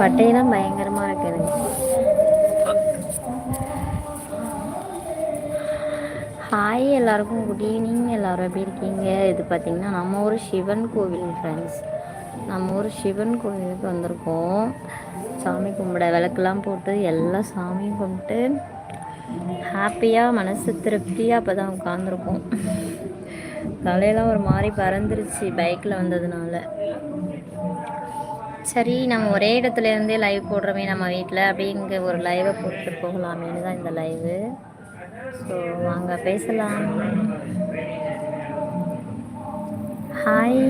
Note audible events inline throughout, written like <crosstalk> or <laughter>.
பட்டையெல்லாம் பயங்கரமாக இருக்குது ஹாய் எல்லாருக்கும் குட் ஈவினிங் எல்லோரும் எப்படி இருக்கீங்க? இது பார்த்திங்கன்னா நம்ம ஊர் சிவன் கோவில் ஃப்ரெண்ட்ஸ் நம்ம ஊர் சிவன் கோவிலுக்கு வந்திருக்கோம். சாமி கும்பிட விளக்கெல்லாம் போட்டு எல்லா சாமியும் கும்பிட்டு ஹாப்பியாக மனசு திருப்தியாக அப்போ தான் உட்காந்துருக்கோம் தலையெல்லாம் ஒரு மாதிரி பறந்துருச்சு பைக்கில் வந்ததுனால. சரி நம்ம ஒரே இடத்துல இருந்தே லைவ் போடுறோமே நம்ம வீட்டில் அப்படிங்கிற ஒரு லைவை போட்டு போகலாமேனு தான் இந்த லைவு ஸோ வாங்க பேசலாம். ஹாய்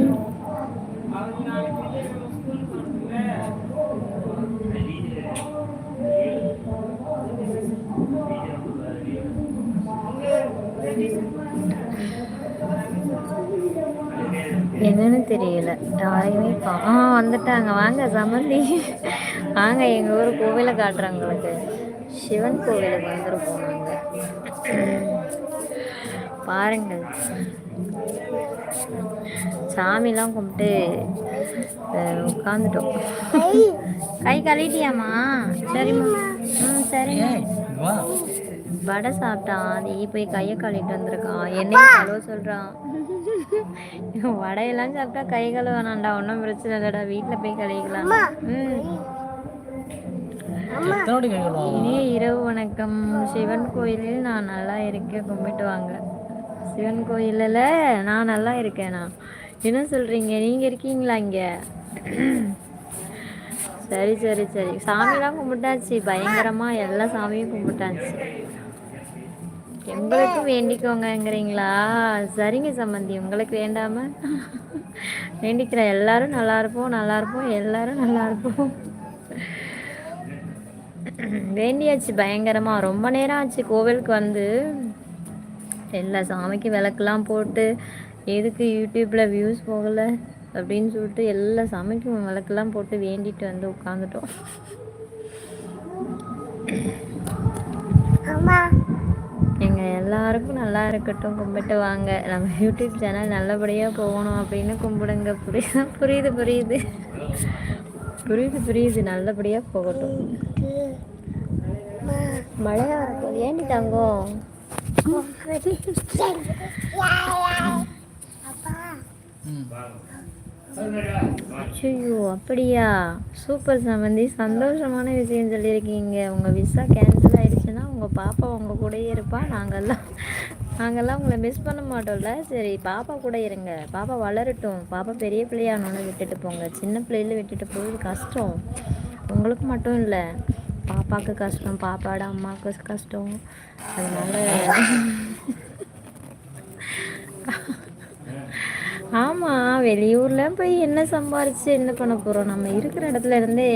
என்னன்னு தெரியல. யாரையுமே ஆ வந்துட்டாங்க. வாங்க சமந்தி. வாங்க எங்கள் ஊர் கோவிலை காட்டுறாங்க உங்களுக்கு. சிவன் கோவிலுக்கு வந்துருப்போம் நாங்கள் பாருங்கள். சாமிலாம் கும்பிட்டு உட்காந்துட்டோம் கை கழிட்டியாம்மா சரிம்மா. ம் சரிம்மா. வடை சாப்பிட்டான் அது போய் கையை கழுவிட்டு வந்திருக்கான் என்னையும் கழுவ சொல்கிறான் வடையெல்லாம் சாப்பிட்டா கை கழுவ வேணாண்டா ஒன்றும் பிரச்சனை இல்லைடா வீட்டில் போய் கழுவிக்கலாம். இனிய இரவு வணக்கம். சிவன் கோயிலில் நான் நல்லா இருக்கேன் கும்பிட்டு வாங்க. சிவன் கோயிலில் நான் நல்லா இருக்கேனா? என்ன சொல்கிறீங்க நீங்கள் இருக்கீங்களா இங்கே? சரி சரி சரி. சாமிலாம் கும்பிட்டாச்சு. பயங்கரமாக எல்லா சாமியும் கும்பிட்டாச்சு. எங்களுக்கும் வேண்டிக்கோங்கங்கிறீங்களா? சரிங்க சம்மந்தி உங்களுக்கு வேண்டாம? வேண்டிக்கிறேன். எல்லாரும் நல்லா இருப்போம் நல்லா இருப்போம் எல்லாரும் நல்லா இருப்போம். வேண்டியாச்சு பயங்கரமாக ரொம்ப நேரம் ஆச்சு கோவிலுக்கு வந்து. எல்லா சாமிக்கு விளக்குலாம் போட்டு எதுக்கு யூடியூப்பில் வியூஸ் போகலை அப்படின்னு சொல்லிட்டு எல்லா சாமிக்கும் விளக்குலாம் போட்டு வேண்டிட்டு வந்து உட்காந்துட்டோம் ஆமா எங்கள் எல்லாருக்கும் நல்லா இருக்கட்டும் கும்பிட்டு வாங்க. நம்ம யூடியூப் சேனல் நல்லபடியாக போகணும் அப்படின்னு கும்பிடுங்க. புரியுது? புரியுது புரியுது. புரியுது புரியுது. நல்லபடியாக போகட்டும். மழையாக இருக்கும் ஏண்டி தங்கம்? ஐயோ அப்படியா? சூப்பர் சம்பந்தி சந்தோஷமான விஷயம் சொல்லியிருக்கீங்க. உங்கள் விசா கேன்சல் ஆயிடுச்சுன்னா உங்கள் பாப்பா உங்கள் கூடயே இருப்பா. நாங்கள்லாம் நாங்கள்லாம் உங்களை மிஸ் பண்ண மாட்டோம்ல. சரி பாப்பா கூட இருங்க. பாப்பா வளரட்டும். பாப்பா பெரிய பிள்ளையானோன்னு விட்டுட்டு போங்க. சின்ன பிள்ளையில விட்டுட்டு போகிறது கஷ்டம். உங்களுக்கு மட்டும் இல்லை. பாப்பாவுக்கு கஷ்டம் பாப்பாவோட அம்மாவுக்கு கஷ்டம். அதனால ஆமாம் வெளியூரில் போய் என்ன சம்பாரித்து என்ன பண்ண போகிறோம் நம்ம இருக்கிற இடத்துல இருந்தே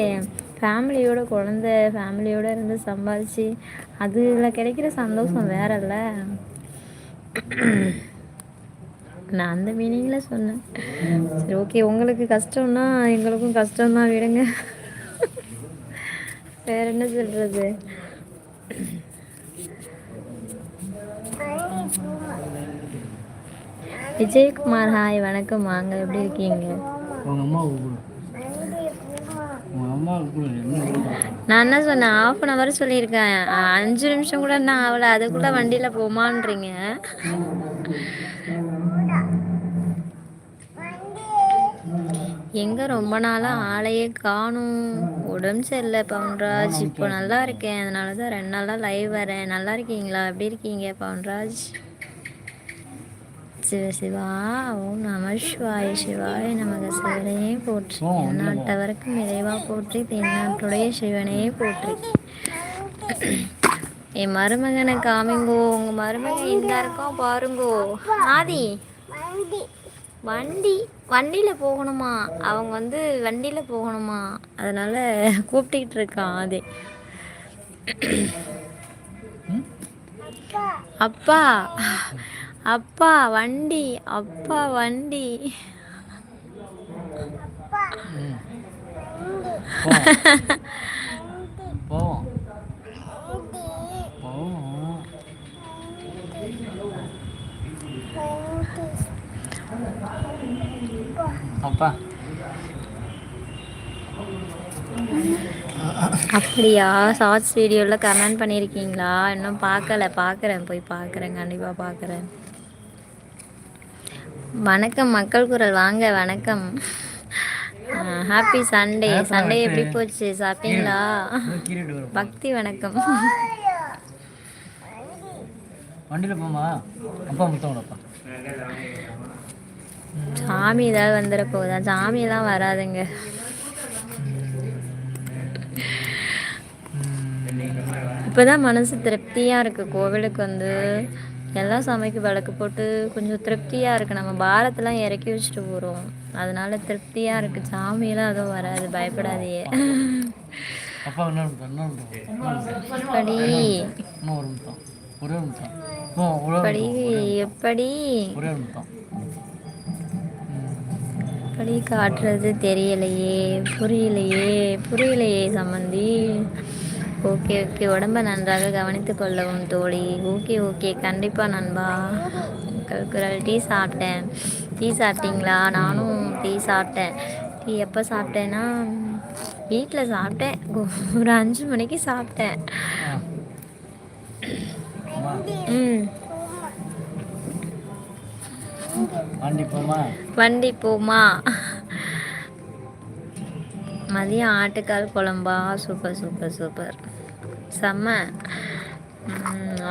ஃபேமிலியோட குழந்த ஃபேமிலியோடு இருந்து சம்பாதிச்சு அதில் கிடைக்கிற சந்தோஷம் வேறல்ல. நான் அந்த மீனிங்கில் சொன்னேன். சரி ஓகே உங்களுக்கு கஷ்டம்னா எங்களுக்கும் கஷ்டம்தான் விடுங்க. வேற என்ன சொல்கிறது விஜயகுமார் ஹாய் வணக்கம் வாங்க எப்படி இருக்கீங்க? நான் என்ன சொன்னேன் ஆஃப் அன் ஹவர் சொல்லியிருக்கேன். அஞ்சு நிமிஷம் கூட நான் அவளை அதுக்குள்ள வண்டியில் போமான்றீங்க. எங்கே ரொம்ப நாளாக ஆளையே காணும். உடம்பு சரியில்லை பவுன்ராஜ். இப்போ நல்லா இருக்கேன். அதனால தான் ரெண்டு நாளாக லைவ் வரேன். நல்லா இருக்கீங்களா? எப்படி இருக்கீங்க பவுன்ராஜ்? சிவ சிவா ஓம் நம சிவாய சிவாய நமக சிவனையே போற்றி. எந்நாட்டவருக்கும் இறைவா போற்றி தென்னாட்டுடைய சிவனையே போற்றி. என் மருமகனை காமிங்கோ உங்க மருமகன் இந்த இருக்கோம் பாருங்கோ. ஆதி. வண்டி வண்டியில் போகணுமா? அவங்க வந்து வண்டியில் போகணுமா? அதனால் கூப்பிட்டுக்கிட்டு இருக்கான் ஆதி. அப்பா. அப்பா வண்டி அப்பா வண்டி. அப்பா. அப்படியா? ஷார்ட்ஸ் வீடியோவில் கமெண்ட் பண்ணியிருக்கீங்களா இன்னும் பார்க்கல. பார்க்குறேன். போய் பார்க்குறேன். கண்டிப்பாக பார்க்குறேன். வணக்கம் மக்கள் குரல். வாங்க வணக்கம். ஹாப்பி சண்டே சண்டே எப்படி போச்சு? சாப்பிட்டீங்களா? பக்தி வணக்கம். வண்டியில் போமா அப்பா முத்தம் விடப்பா சாமி ஏதாவது வந்துட போகுதா? சாமியெல்லாம் வராதுங்க. இப்போதான் மனசு திருப்தியாக இருக்குது கோவிலுக்கு வந்து. எல்லாம் சமைக்கு விளக்கு போட்டு கொஞ்சம் திருப்தியாக இருக்குது நம்ம பாரத்தெல்லாம் இறக்கி வச்சுட்டு போகிறோம் அதனால திருப்தியாக இருக்குது சாமியெல்லாம் அதுவும் வராது. முத்தம் எப்படி? எப்படி. எப்படி எப்படி காட்டுறது தெரியலையே. புரியலையே. புரியலையே சம்மந்தி. Okay okay. உடம்ப நன்றாக கவனித்து கொள்ளவும் தோழி. Okay okay. கண்டிப்பாக நண்பா. உங்கள் குரல் டீ சாப்பிட்டேன். டீ சாப்பிட்டீங்களா? நானும் டீ சாப்பிட்டேன். டீ எப்போ சாப்பிட்டேன்னா வீட்டில் சாப்பிட்டேன். ஒரு அஞ்சு மணிக்கு சாப்பிட்டேன். ம். வண்டி போமா? மதியம் ஆட்டுக்கால் குழம்பா? Super super super. செம்ம.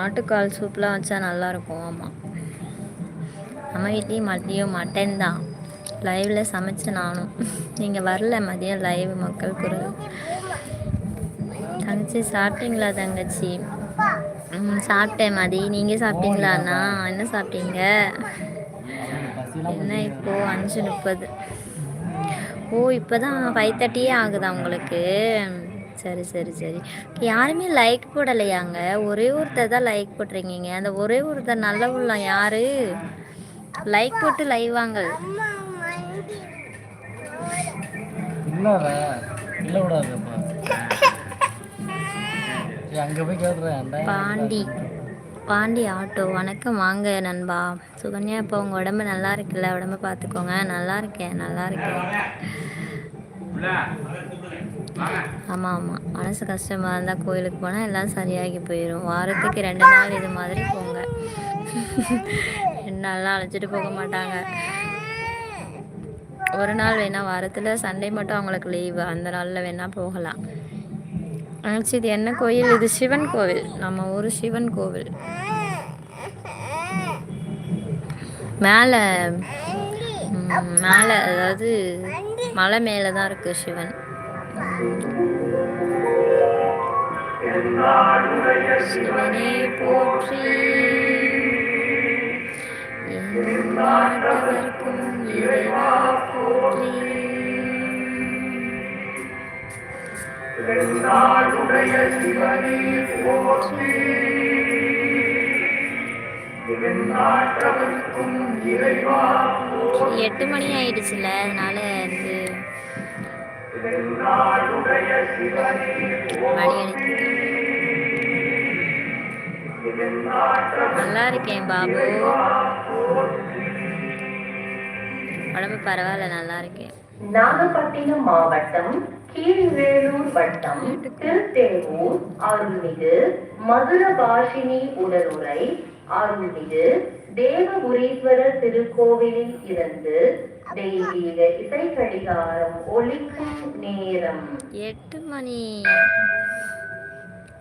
ஆட்டுக்கால் சூப்லாம் வச்சா நல்லாயிருக்கும் ஆமாம் நம்ம வீட்லேயும் மதியம் மட்டன் தான். லைவில் சமைச்சேன் நானும். நீங்கள் வரல மதியம் லைவ் மக்கள் குரல். தங்கச்சி சாப்பிட்டீங்களா தங்கச்சி? சாப்பிட்டேன் மதி. நீங்கள் சாப்பிட்டீங்களா அண்ணா என்ன சாப்பிட்டீங்க? என்ன இப்போது அஞ்சு முப்பது. ஓ இப்போ தான் ஃபைவ் தேர்ட்டியே ஆகுதா உங்களுக்கு? சரி சரி சரி. யாருமே லைக் போடலையாங்க? ஒரே ஒருத்தர் தான் லைக் போட்டிருக்கீங்க. அந்த ஒரே ஒருத்தர் நல்ல உள்ளம் யாரு? லைக் போட்டு லைவ் வாங்க பாண்டி. பாண்டி ஆட்டோ. வணக்கம். வாங்க நண்பா. சுகன்யா இப்போ உங்கள் உடம்பு நல்லா இருக்குல்ல? உடம்ப பார்த்துக்கோங்க. நல்லா இருக்கேன். நல்லா இருக்கேன். ஆமாம் ஆமாம் மனசு கஷ்டமாக இருந்தால் கோயிலுக்கு போனால் எல்லாம் சரியாகி போயிடும் வாரத்துக்கு ரெண்டு நாள் இது மாதிரி போங்க. ரெண்டு நாள்லாம் அழைச்சிட்டு போக மாட்டாங்க. ஒரு நாள் வேணால் வாரத்தில் சண்டே மட்டும் அவங்களுக்கு லீவு. அந்த நாளில் வேணால் போகலாம். நினச்சி இது என்ன கோயில்? இது சிவன் கோவில். நம்ம ஊர் சிவன் கோவில். மேலே மேலே அதாவது மலை மேலே தான் இருக்கு சிவன். சிவனே போற்றி. எங்கும் இறைவா போற்றி. எட்டு மணி ஆயிடுச்சுல அதனால வந்து நல்லா இருக்கேன் பாபு. உடம்பு பரவாயில்ல நல்லா இருக்கேன். நாகப்பட்டினம் மாவட்டம் கீழ்வேலூர் வட்டம் திருத்தெங்கூர் அருள்மிகு மதுரபாஷினி உடலுரை அருள்மிகு தேவபுரீஸ்வரர் திருக்கோவிலில் இருந்து தெய்வீக இசை கடிகாரம் ஒலிக்கும் நேரம். எட்டு மணி.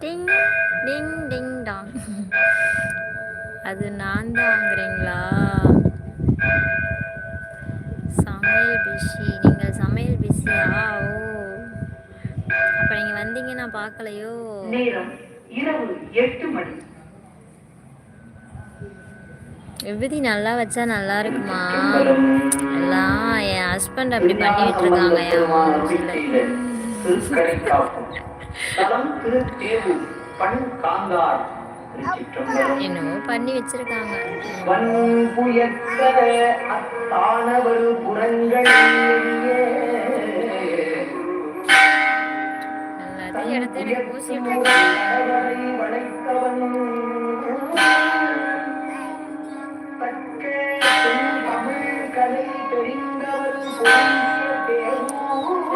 டிங் டிங் டிங் டாங். அது நான் தாங்கிறீங்களா சமையல் பிஸி நீங்கள் சமையல் பிஸியா ஓ. அப்போ நீங்கள் வந்தீங்க நான் பார்க்கலையோ? நேரம் இரவு எட்டு மணி. விபூதி நல்லா வச்சா நல்லா இருக்குமா? எல்லாம் என் ஹஸ்பண்ட் அப்படி பண்ணிட்டு இருக்காங்க என் மூஞ்சில. தலம் திருத்தேவூர் பண் காந்தார் திருச்சிற்றம்பலம். என்னவோ பண்ணி வச்சிருக்காங்க. அத்தானவர் புறங்கள் ஏதாவது இடத்த எனக்கு பூசிட்டு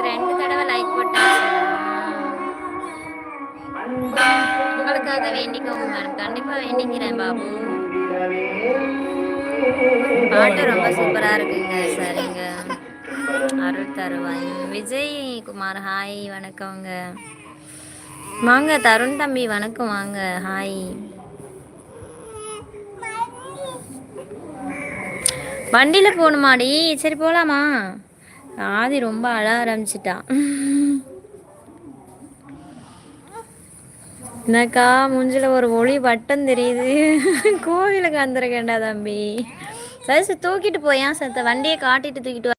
ரெண்டு தடவை லைக் போட்டேன் உங்களுக்காக வேண்டிக்கோங்க கண்டிப்பா வேண்டிக்கிறேன் பாபு. பாட்டு ரொம்ப சூப்பரா இருக்குங்க சரிங்க. அருள் தருவாய். விஜய் குமார் ஹாய் வணக்கங்க. வாங்க தருண் தம்பி வணக்கம் வாங்க ஹாய் வண்டியில் போகணுமாடி? சரி போகலாமா ஆதி ரொம்ப அழ ஆரம்பிச்சிட்டான் என்னக்கா மூஞ்சில ஒரு ஒளி வட்டம் தெரியுது. கோவிலுக்கு வந்துருக்கேன்டா தம்பி. சரி தூக்கிட்டு போயான் சத்த? வண்டியை காட்டிட்டு தூக்கிட்டு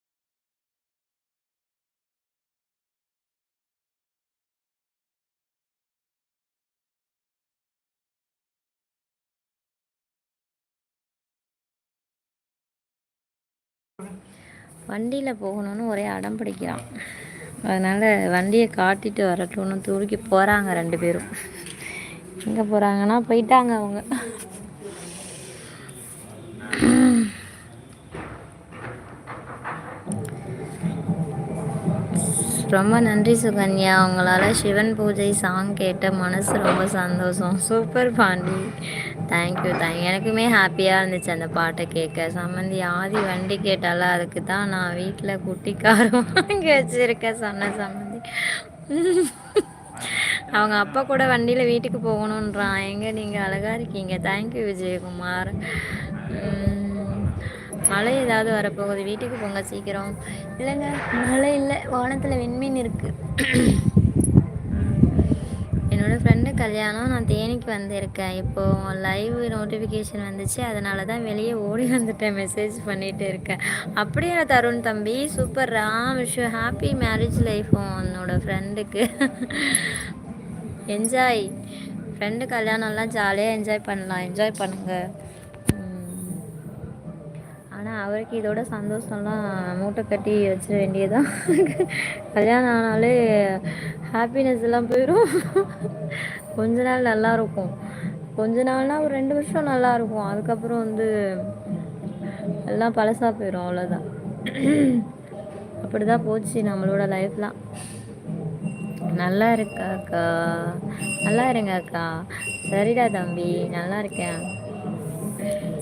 வண்டியில் போகணும்னு ஒரே அடம் பிடிக்கிறான். அதனால் வண்டியை காட்டிட்டு வரட்டும்னு தூக்கி போகிறாங்க ரெண்டு பேரும். எங்கே போகிறாங்கன்னா போயிட்டாங்க அவங்க. ரொம்ப நன்றி சுகன்யா. உங்களால் சிவன் பூஜை சாங் கேட்ட மனசு ரொம்ப சந்தோஷம். சூப்பர் பாண்டி. தேங்க்யூ தேங்க் எனக்குமே ஹாப்பியாக இருந்துச்சு அந்த பாட்டை கேட்க. சம்மந்தி ஆதி வண்டி கேட்டால அதுக்கு தான் நான் வீட்டில் குட்டி காரம் வாங்கி வச்சுருக்கேன் சொன்ன சம்மந்தி. அவங்க அப்பா கூட வண்டியில் வீட்டுக்கு போகணுன்றான். எங்கே நீங்கள் அழகாக இருக்கீங்க. Thank you Vijayakumar. மழை ஏதாவது வரப்போகுது. வீட்டுக்கு போங்க சீக்கிரம். இல்லைங்க மழை இல்லை. வானத்தில் விண்மீன் இருக்குது கல்யாணம் நான் தேனிக்கு வந்திருக்கேன். இப்போது லைவ் நோட்டிஃபிகேஷன் வந்துச்சு. அதனால தான் வெளியே ஓடி வந்துட்டேன். மெசேஜ் பண்ணிட்டு இருக்கேன். அப்படியே தருண் தம்பி. Super Ram wish happy marriage லைஃபும் உன்னோட ஃப்ரெண்டுக்கு என்ஜாய் ஃப்ரெண்டு கல்யாணம்லாம் ஜாலியாக என்ஜாய் பண்ணலாம். என்ஜாய் பண்ணுங்கள் ஆனால் அவருக்கு இதோட சந்தோஷம்லாம் மூட்டை கட்டி வச்சிட வேண்டியதான் கல்யாணம் ஆனாலே ஹாப்பினஸ் எல்லாம் போயிடும் கொஞ்ச நாள் நல்லா இருக்கும் கொஞ்ச நாள்னா ஒரு ரெண்டு வருஷம் நல்லா இருக்கும் அதுக்கப்புறம் வந்து எல்லாம் பழசாக போயிடும் அவ்வளோதான் அப்படி தான் போச்சு நம்மளோட லைஃப்லாம் நல்லா இருக்கா அக்கா? நல்லா இருங்க அக்கா. சரிடா தம்பி. நல்லா இருக்கேன்.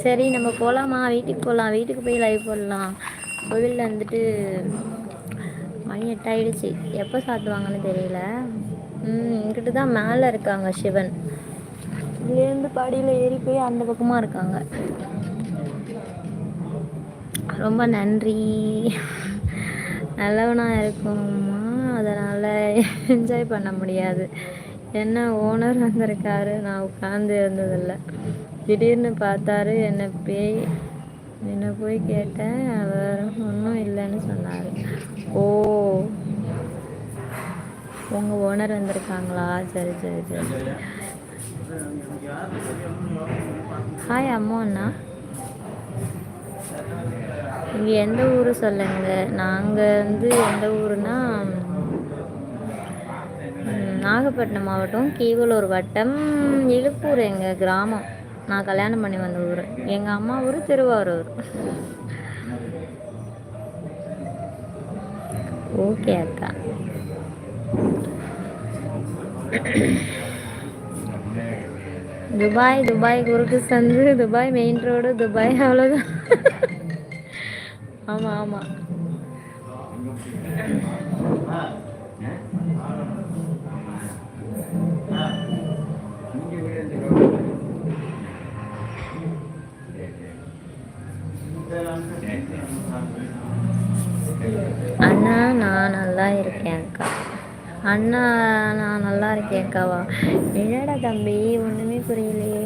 சரி நம்ம போகலாமா வீட்டுக்கு போகலாம் வீட்டுக்கு போய் லைவ் போடலாம். கோவிலில் வந்துட்டு மணி எட்டாயிடுச்சு. எப்போ சாத்துவாங்கன்னு தெரியல. இங்கிட்டு தான் மேலே இருக்காங்க சிவன். இங்கேருந்து படியில் ஏறி போய் அந்த பக்கமாக இருக்காங்க. ரொம்ப நன்றி. நல்லவனாக இருக்குமா அதனால் என்ஜாய் பண்ண முடியாது. என்ன ஓனர் வந்திருக்காரு? நான் உட்காந்து இருந்ததில்ல. திடீர்னு பார்த்தாரு என்னை பேய் என்னை போய் கேட்டேன் அவர் ஒன்றும் இல்லைன்னு சொன்னார் ஓ உங்கள் ஓனர் வந்திருக்காங்களா? சரி சரி சரி. ஹாய் அம்மா அண்ணா. இங்கே எந்த ஊர் சொல்லுங்க? நாங்கள் வந்து எந்த ஊருனா நாகப்பட்டினம் மாவட்டம் கீவலூர் வட்டம் இழுப்பூர் எங்கள் கிராமம். நான் கல்யாணம் பண்ணி வந்த ஊர். எங்கள் அம்மா ஊர் திருவாரூர். ஓகே அக்கா. துபாய் துபாய் குறுக்கு சந்து துபாய் மெயின் ரோடு துபாய் அவ்வளோதான் ஆமாம் ஆமாம் அண்ணா நான் நல்லா இருக்கேன் அக்காவா? என்னடா தம்பி ஒன்றுமே புரியலையே.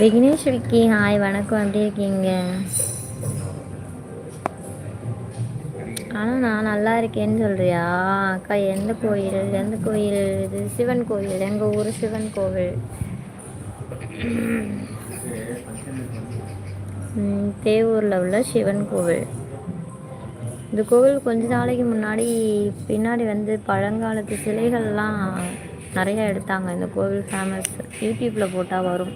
விக்னேஷ் விக்கி ஹாய் வணக்கம். எப்படி இருக்கீங்க? ஆனால் நான் நல்லா இருக்கேன்னு சொல்கிறியா அக்கா எந்த கோயில்? எந்த கோயில்? இது சிவன் கோயில். எங்கள் ஊர் சிவன் கோவில். தேவூரில் உள்ள சிவன் கோவில். இந்த கோவில் கொஞ்ச நாளைக்கு முன்னாடி பின்னாடி வந்து பழங்காலத்து சிலைகள்லாம் நிறைய எடுத்தாங்க. இந்த கோவில் ஃபேமஸ் யூடியூப்பில் போட்டால் வரும்.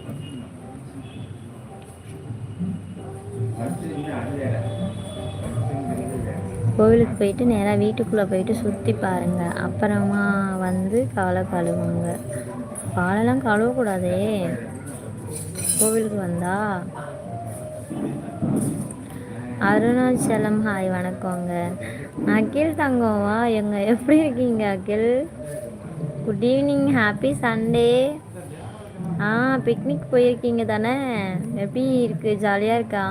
கோவிலுக்கு போயிட்டு நேராக வீட்டுக்குள்ளே போயிட்டு சுற்றி பாருங்கள் அப்புறமா வந்து காலை கழுவுங்க. காலெல்லாம் கழுவக்கூடாதே. கோவிலுக்கு வந்தா அருணாச்சலம் ஹாய் வணக்கங்க. அகில் தங்கம்வா எங்க எப்படி இருக்கீங்க Akil? Good evening happy Sunday ஆ பிக்னிக் போயிருக்கீங்க தானே? எப்படி இருக்கு? ஜாலியாக இருக்கா?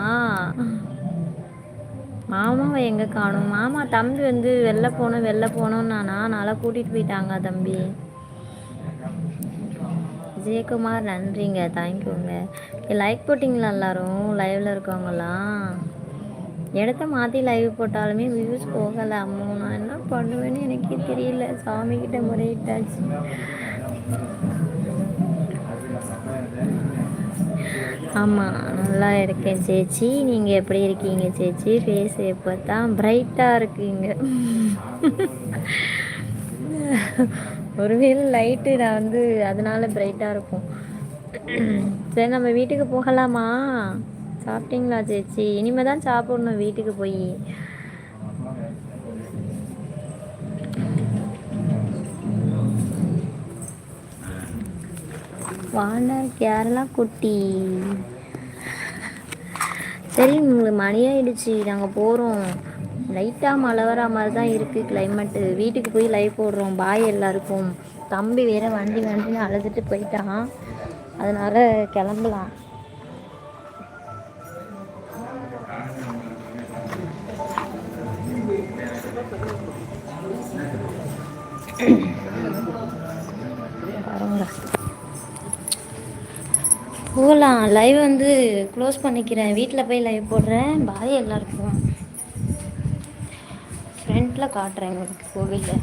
மாமாவை எங்கே காணும்? மாமா தம்பி வந்து வெளில போனோம் வெளில போகணும்னு நானா நல்லா கூட்டிகிட்டு போயிட்டாங்க தம்பி. விஜயகுமார் நன்றிங்க. தேங்க்யூங்க லைக் போட்டிங்களா எல்லாரும்? லைவில் இருக்கவங்களாம் இடத்த மாற்றி லைவ் போட்டாலுமே வியூஸ் போகலை. அம்மோ நான் என்ன பண்ணுவேன்னு எனக்கே தெரியல. சாமிக்கிட்ட முறையிட்டாச்சு. ஆமாம் நல்லா இருக்கேன் சேச்சி. நீங்கள் எப்படி இருக்கீங்க சேச்சி? ஃபேஸ் எப்போ தான் பிரைட்டாக இருக்கீங்க. <laughs> ஒருவேளை லைட்டு நான் வந்து அதனால பிரைட்டாக இருக்கும். சரி நம்ம வீட்டுக்கு போகலாமா? சாப்பிட்டீங்களா சேச்சி? இனிமே தான் சாப்பிடணும் வீட்டுக்கு போய். வாண்டா கேரளா குட்டி. சரி உங்களுக்கு மணி ஆயிடுச்சு. நாங்கள் போகிறோம் லைட்டாக மழை வர மாதிரி தான் இருக்குது கிளைமேட்டு வீட்டுக்கு போய் லைவ் போடுறோம் பாய் எல்லாருக்கும். தம்பி வேற வண்டி வண்டின்னு அழுதுட்டு போயிட்டான். அதனால் கிளம்பலாம். பாருங்க போகலாம் லைவ் வந்து க்ளோஸ் பண்ணிக்கிறேன். வீட்டில் போய் லைவ் போடுறேன். பாய் எல்லாருக்கும். ஃப்ரண்ட்டில் காட்டுறேன் உங்களுக்கு கோவிலில்.